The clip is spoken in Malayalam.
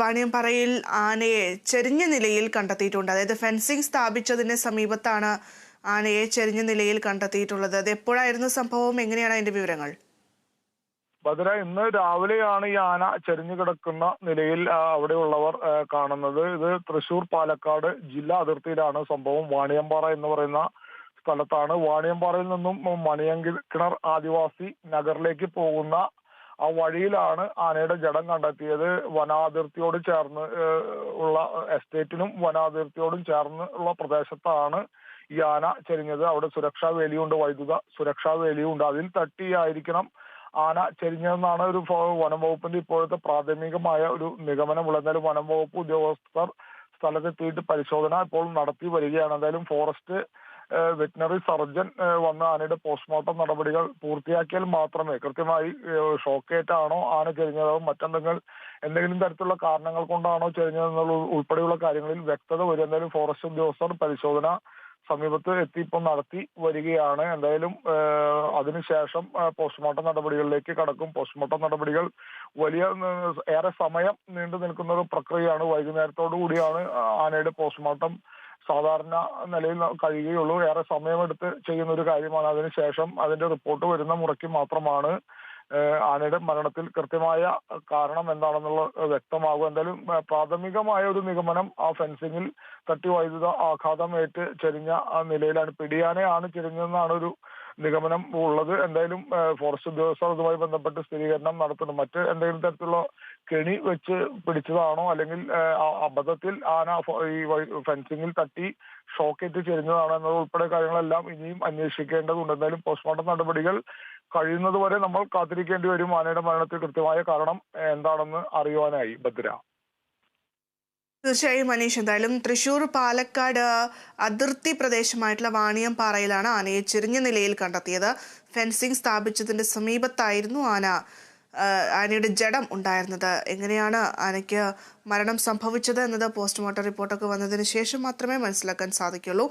വാണിയംപാറയിൽ ആനയെ ചെരിഞ്ഞ നിലയിൽ കണ്ടെത്തിയിട്ടുണ്ട്. അതായത് ഫെൻസിംഗ് സ്ഥാപിച്ചതിന് സമീപത്താണ് ആനയെ ചെരിഞ്ഞ നിലയിൽ കണ്ടെത്തിയിട്ടുള്ളത്. അത് എപ്പോഴായിരുന്നു സംഭവം? എങ്ങനെയാണ് അതിന്റെ വിവരങ്ങൾ? ഭദ്ര ഇന്ന് രാവിലെയാണ് ഈ ആന ചരിഞ്ഞു കിടക്കുന്ന നിലയിൽ അവിടെയുള്ളവർ കാണുന്നത്. ഇത് തൃശൂർ പാലക്കാട് ജില്ലാ അതിർത്തിയിലാണ് സംഭവം. വാണിയമ്പാറ എന്ന് പറയുന്ന സ്ഥലത്താണ്. വാണിയമ്പാറയിൽ നിന്നും മണിയങ്കി കിണർ ആദിവാസി നഗറിലേക്ക് പോകുന്ന ആ വഴിയിലാണ് ആനയുടെ ജഡം കണ്ടെത്തിയത്. വനാതിർത്തിയോട് ചേർന്ന് ഉള്ള എസ്റ്റേറ്റിനും വനാതിർത്തിയോടും ചേർന്ന് ഉള്ള പ്രദേശത്താണ് ഈ ആന ചെരിഞ്ഞത്. അവിടെ സുരക്ഷാ വേലിയുണ്ട് വൈദ്യുത സുരക്ഷാ വേലിയുണ്ട്. അതിൽ തട്ടിയായിരിക്കണം ആന ചെരിഞ്ഞതെന്നാണ് ഒരു വനം വകുപ്പിന്റെ ഇപ്പോഴത്തെ പ്രാഥമികമായ ഒരു നിഗമനമുള്ളത് എന്തായാലും വനം വകുപ്പ് ഉദ്യോഗസ്ഥർ സ്ഥലത്തെത്തിയിട്ട് പരിശോധന ഇപ്പോൾ നടത്തി വരികയാണ്. എന്തായാലും ഫോറസ്റ്റ് വെറ്റിനറി സർജൻ വന്ന ആനയുടെ പോസ്റ്റ്മോർട്ടം നടപടികൾ പൂർത്തിയാക്കിയാൽ മാത്രമേ കൃത്യമായി ഷോക്കേറ്റാണോ ആന ചെരിഞ്ഞതോ മറ്റെന്തെങ്കിലും എന്തെങ്കിലും തരത്തിലുള്ള കാരണങ്ങൾ കൊണ്ടാണോ ചെരിഞ്ഞതെന്നുള്ള ഉൾപ്പെടെയുള്ള കാര്യങ്ങളിൽ വ്യക്തത വരും. എന്തായാലും ഫോറസ്റ്റ് ഉദ്യോഗസ്ഥർ പരിശോധന സമീപത്ത് എത്തി ഇപ്പം നടത്തി വരികയാണ്. എന്തായാലും അതിനുശേഷം പോസ്റ്റ്മോർട്ടം നടപടികളിലേക്ക് കടക്കും. പോസ്റ്റ്മോർട്ടം നടപടികൾ വലിയ ഏറെ സമയം നീണ്ടു നിൽക്കുന്ന ഒരു പ്രക്രിയയാണ്. വൈകുന്നേരത്തോടു കൂടിയാണ് ആനയുടെ പോസ്റ്റ്മോർട്ടം സാധാരണ നിലയിൽ കഴിയുകയുള്ളൂ. ഏറെ സമയമെടുത്ത് ചെയ്യുന്ന ഒരു കാര്യമാണ്. അതിനുശേഷം അതിന്റെ റിപ്പോർട്ട് വരുന്ന മുറയ്ക്ക് മാത്രമാണ് ആനയുടെ മരണത്തിൽ കൃത്യമായ കാരണം എന്താണെന്നുള്ള വ്യക്തമാകും എന്തായാലും പ്രാഥമികമായ ഒരു നിഗമനം ആ ഫെൻസിങ്ങിൽ തട്ടി വൈദ്യുത ആഘാതമേറ്റ് ചെരിഞ്ഞ ആ നിലയിലാണ്. പിടിയാനയാണ് ചെരിഞ്ഞതെന്നാണ് ഒരു നിഗമനം ഉള്ളത്. എന്തായാലും ഫോറസ്റ്റ് ഉദ്യോഗസ്ഥർ അതുമായി ബന്ധപ്പെട്ട് സ്ഥിരീകരണം നടത്തുന്നു. മറ്റ് എന്തെങ്കിലും തരത്തിലുള്ള കെണി വെച്ച് പിടിച്ചതാണോ? അല്ലെങ്കിൽ അബദ്ധത്തിൽ ആന ഈ ഫെൻസിങ്ങിൽ തട്ടി ഷോക്കേറ്റ് ചെരിഞ്ഞതാണോ എന്നത് ഉൾപ്പെടെ കാര്യങ്ങളെല്ലാം ഇനിയും അന്വേഷിക്കേണ്ടതുണ്ട്. എന്തായാലും പോസ്റ്റ്മോർട്ടം നടപടികൾ കഴിയുന്നത് വരെ നമ്മൾ കാത്തിരിക്കേണ്ടി വരും ആനയുടെ മരണത്തിൽ കൃത്യമായ കാരണം എന്താണെന്ന് അറിയുവാനായി. ഭദ്ര. തീർച്ചയായും മനീഷ്. എന്തായാലും തൃശൂർ പാലക്കാട് അതിർത്തി പ്രദേശമായിട്ടുള്ള വാണിയംപാറയിലാണ് ആനയെ ചെരിഞ്ഞ നിലയിൽ കണ്ടെത്തിയത്. ഫെൻസിംഗ് സ്ഥാപിച്ചതിന്റെ സമീപത്തായിരുന്നു ആന ആനയുടെ ജഡം ഉണ്ടായിരുന്നത്. എങ്ങനെയാണ് ആനയ്ക്ക് മരണം സംഭവിച്ചത് എന്നത് പോസ്റ്റ്മോർട്ടം റിപ്പോർട്ടൊക്കെ വന്നതിന് ശേഷം മാത്രമേ മനസ്സിലാക്കാൻ സാധിക്കുള്ളൂ.